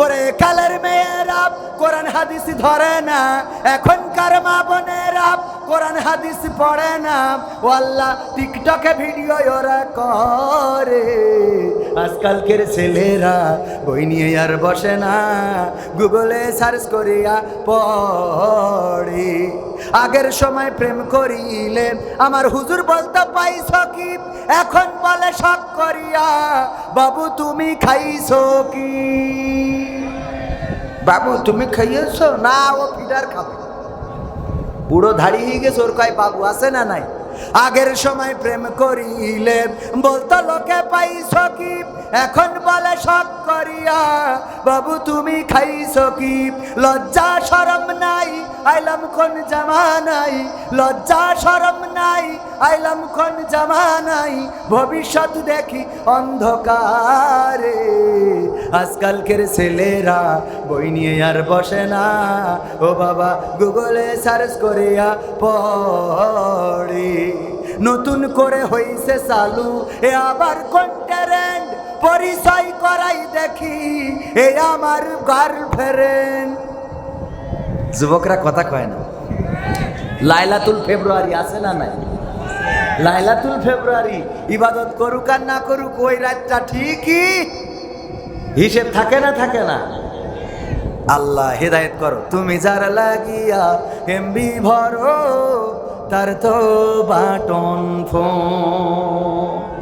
ওরে কালের মেয়েরা কোরআন হাদিস ধরে না। এখনকার মা বোনেরা কোরআন হাদিস পড়ে না। ও আল্লাহ, টিকটকে ভিডিও ওরা করে। আজকালকের ছেলেরা বই নিয়ে আর বসে না। গুগলে সার্চ করিয়া পড়ে। আগের সময় প্রেম করিলে আমার হুজুর বলতে পাইছ কি এখন বলে শখ করিয়া। বাবু, তুমি খাইছো কি? বাবু, তুমি খাইয়েছ? না, ও ফিডার খাবে। বুড়ো দাঁড়িয়ে গেছে, ওর কয়, বাবু, আছে না নাই? আগের সময় প্রেম করিলে বলতো, লোকে পাইছ কি? এখন বলে সব করিয়া। বাবু, তুমি খাইছ কি? লজ্জা সরম নাই আইলাম কোন জামানাই, লজ্জা সরম নাই। আইলাম কোন জামানাই, ভবিষ্যৎ দেখি অন্ধকারে। আজকালকের ছেলেরা বই নিয়ে আর বসে না। ও বাবা, গুগলে সার্চ করিয়া পড়ে। নতুন করে হইছে চালু, এ আবার কন্টারেন্ট পরিচয় করাই দেখি। এ আমার গার্লফ্রেন্ড যুবকরা কথা কয় না। লাইলাতুল ফেব্রুয়ারি আছে না নাই? লাইলাতুল ফেব্রুয়ারি, ইবাদত করুক আর না করুক, ওই রাতটা ঠিকই হিসেব থাকে না থাকে না। আল্লাহ হেদায়েত করো। তুমি যার লাগিয়া এমবি ভরো, তার তো বাটন ফোন।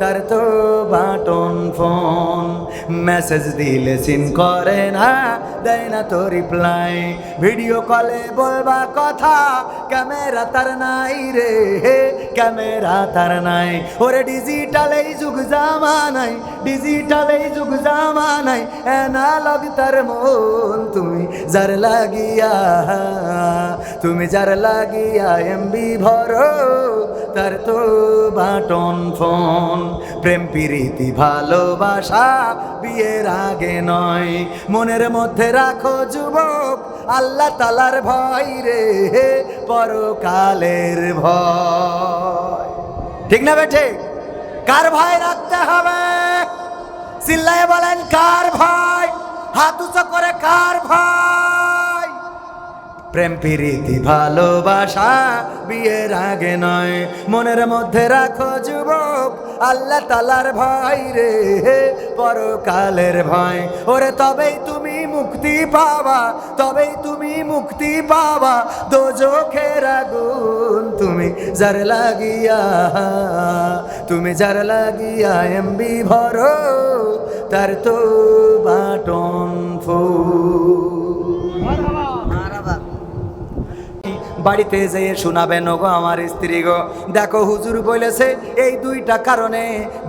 তার তো বাটন ফোন। মেসেজ দিলে সিন করে না, দেয় না তো রিপ্লাই ভিডিও কলে বলবা কথা, ক্যামেরা তার নাই রে। ক্যামেরা তার নাই। ওরে ডিজিটাল এই যুগ জামানাই ডিজিটাল এই যুগ জামানাই অ্যানালগ তার মন তুমি যার লাগিয়া, তুমি যার লাগিয়া এমবি ভরো, তার তো বাটন ফোন। প্রেম, প্রীতি, ভালোবাসা বিয়ের আগে নয়। মনের মধ্যে রাখো যুবক, আল্লাহ তালার ভয় রে পরকালের ভয়। ঠিক না বেঠে কার ভয় রাখতে হবে? চিল্লায় বলেন, কার ভয়? হাত উঁচু করে কার ভয়? প্রেম, প্রীতি, ভালোবাসা বিয়ের আগে নয়। মনের মধ্যে রাখো যুবক, আল্লাহ তালার ভয় রে পরকালের ভয়। ওরে, তবেই তুমি মুক্তি পাবা, তবেই তুমি মুক্তি পাবা। দোজখের আগুন তুমি যার লাগিয়া, তুমি যার লাগিয়া এমবি ভরো, তার তো বাটন ফুল। বাড়িতে যেয়ে শোনাবেন গো আমার স্ত্রী গো। দেখো হুজুর বলেছে, এই দুইটা কারণে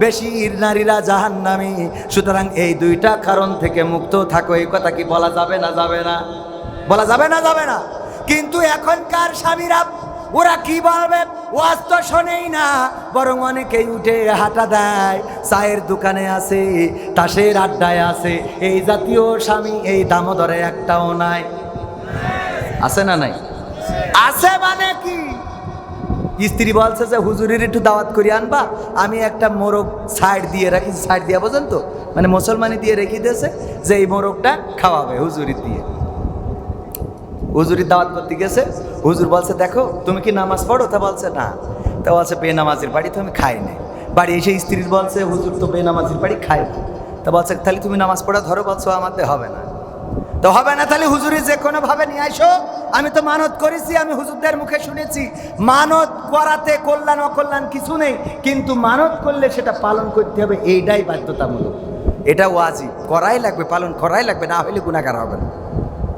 বেশি নারীরা জাহান্নামি। সুতরাং এই দুইটা কারণ থেকে মুক্ত থাকো, এই কথা কি বলা যাবে না যাবে না? বলা যাবে না যাবে না? কিন্তু এখনকার স্বামীরা, ওরা কি বলবে? ওয়াজ তো শোনেই না, বরং অনেকেই উঠে হাঁটা দেয়। চায়ের দোকানে আছে, তাসের আড্ডায় আছে। এই জাতীয় স্বামী এই দামোদরে একটাও নাই। আছে না নাই? আছে মানে কি? স্ত্রী বলছে যে, হুজুরের একটু দাওয়াত করে আনবা, আমি একটা মোরগ সাইড দিয়ে রাখি, সাইড দিয়ে বোঝেন তো? মানে মুসলমানি দিয়ে রেখে দিয়েছে যে, এই মোরগটা খাওয়াবে হুজুরি দিয়ে। হুজুরির দাওয়াত করতে গেছে। হুজুর বলছে, দেখো, তুমি কি নামাজ পড়ো? তা বলছে, না। তা বলছে, বেনামাজির বাড়ি তো আমি খাই না বাড়ি এসে স্ত্রীর বলছে, হুজুর তো বেনামাজির বাড়ি খাই না। তা বলছে, তাহলে তুমি নামাজ পড়া ধরো, বলছো, আমাদের হবে না। তো হবে না, তাহলে হুজুরি যে কোনো ভাবে নিয়ে আসো আমি তো মানত করেছি, আমি হুজুরদের মুখে শুনেছি। মানত করাতে কল্যাণ, অকল্যাণ কিছু নেই, কিন্তু মানত করলে সেটা পালন করতে হবে, এইটাই বাধ্যতামূলক। এটা ওয়াজি করাই লাগবে, পালন করাই লাগবে, না হলে গুণাকার হবে না।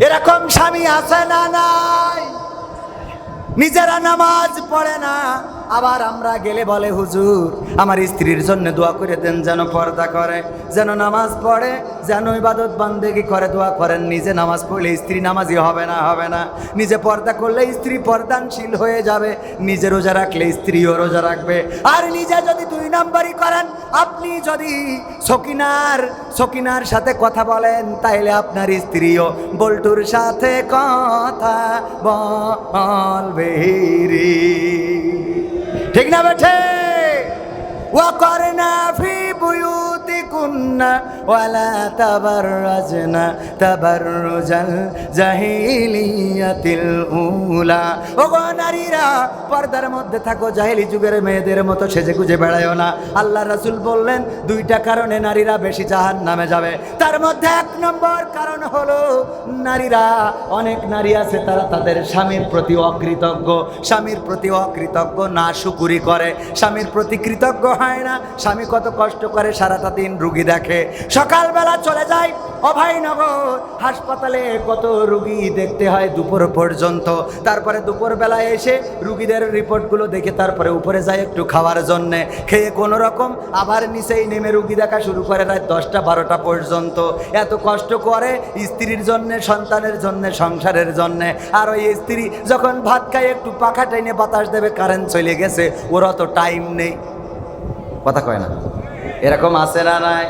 এরকম স্বামী আছে না নাই? নিজেরা নামাজ পড়ে না। আবার আমরা গেলে বলে, হুজুর, আমার স্ত্রীর জন্য দোয়া করে দেন যেন পর্দা করে, যেন নামাজ পড়ে, যেন ইবাদত বান্দেগি করে, দোয়া করেন, নিজে নামাজ পড়লে স্ত্রী নামাজি হবে না হবে না। নিজে পর্দা করলে স্ত্রী পর্দানশীল হয়ে যাবে, নিজে রোজা রাখলে স্ত্রীও রোজা রাখবে। আর নিজে যদি দুই নম্বরই করেন, আপনি যদি সকিনার সকিনার সাথে কথা বলেন, তাইলে আপনার স্ত্রীও বল্টুর সাথে কথা বলবে রে। ঠিক না বেঠে? নারীরা, পর্দার মধ্যে থাকো, জাহিলি যুগের মেয়েদের মতো সেজে গুজে বেড়ায় না। আল্লাহ রাসুল বললেন, দুইটা কারণে নারীরা বেশি জাহান নামে যাবে। তার মধ্যে এক নম্বর কারণ হলো, নারীরা, অনেক নারী আছে, তারা তাদের স্বামীর প্রতি অকৃতজ্ঞ। স্বামীর প্রতি অকৃতজ্ঞ না শুকুরি করে। স্বামীর প্রতি কৃতজ্ঞ হয় না। স্বামী কত কষ্ট করে সারাটা দিন রুগী দেখে। সকালবেলা চলে যায় অভয়নগর। হাসপাতালে কত রুগী দেখতে হয় দুপুর পর্যন্ত। তারপরে দুপুরবেলা এসে রুগীদের রিপোর্টগুলো দেখে তারপরে উপরে যায় একটু খাওয়ার জন্যে। খেয়ে কোনো রকম আবার নিচেই নেমে রুগী দেখা শুরু করে রাত দশটা বারোটা পর্যন্ত। এত কষ্ট করে স্ত্রীর জন্যে, সন্তানের জন্যে, সংসারের জন্যে। আর ওই স্ত্রী যখন ভাত খায়, একটু পাখা টেনে বাতাস দেবে কারেন্ট চলে গেছে। ওর অত টাইম নেই। কথা কয় না। এরকম আছে না নাই?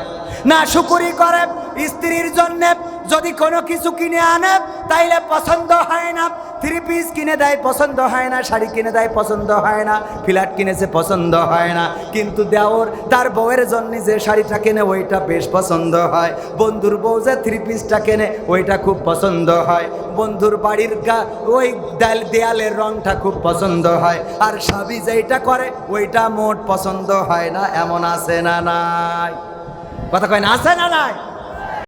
না শুকুরি করে স্ত্রীর জন্য যদি কোনো কিছু কিনে আনে, তাইলে পছন্দ হয় না। থ্রি পিস কিনে দেয়, পছন্দ হয় না। শাড়ি কিনে দেয়, পছন্দ হয় না। ফ্ল্যাট কিনেছে, পছন্দ হয় না। কিন্তু দেওর, তার বউয়ের জন্য যে শাড়িটা কেনে, ওইটা বেশ পছন্দ হয়। বন্ধুর বউ যে থ্রি পিসটা কেনে, ওইটা খুব পছন্দ হয়। বন্ধুর বাড়ির গা, ওই দেয়াল, দেয়ালের রংটা খুব পছন্দ হয়। আর স্বামী যেইটা করে, ওইটা মোট পছন্দ হয় না। এমন আছে না নাই? কথা কয় না, আছে না নাই?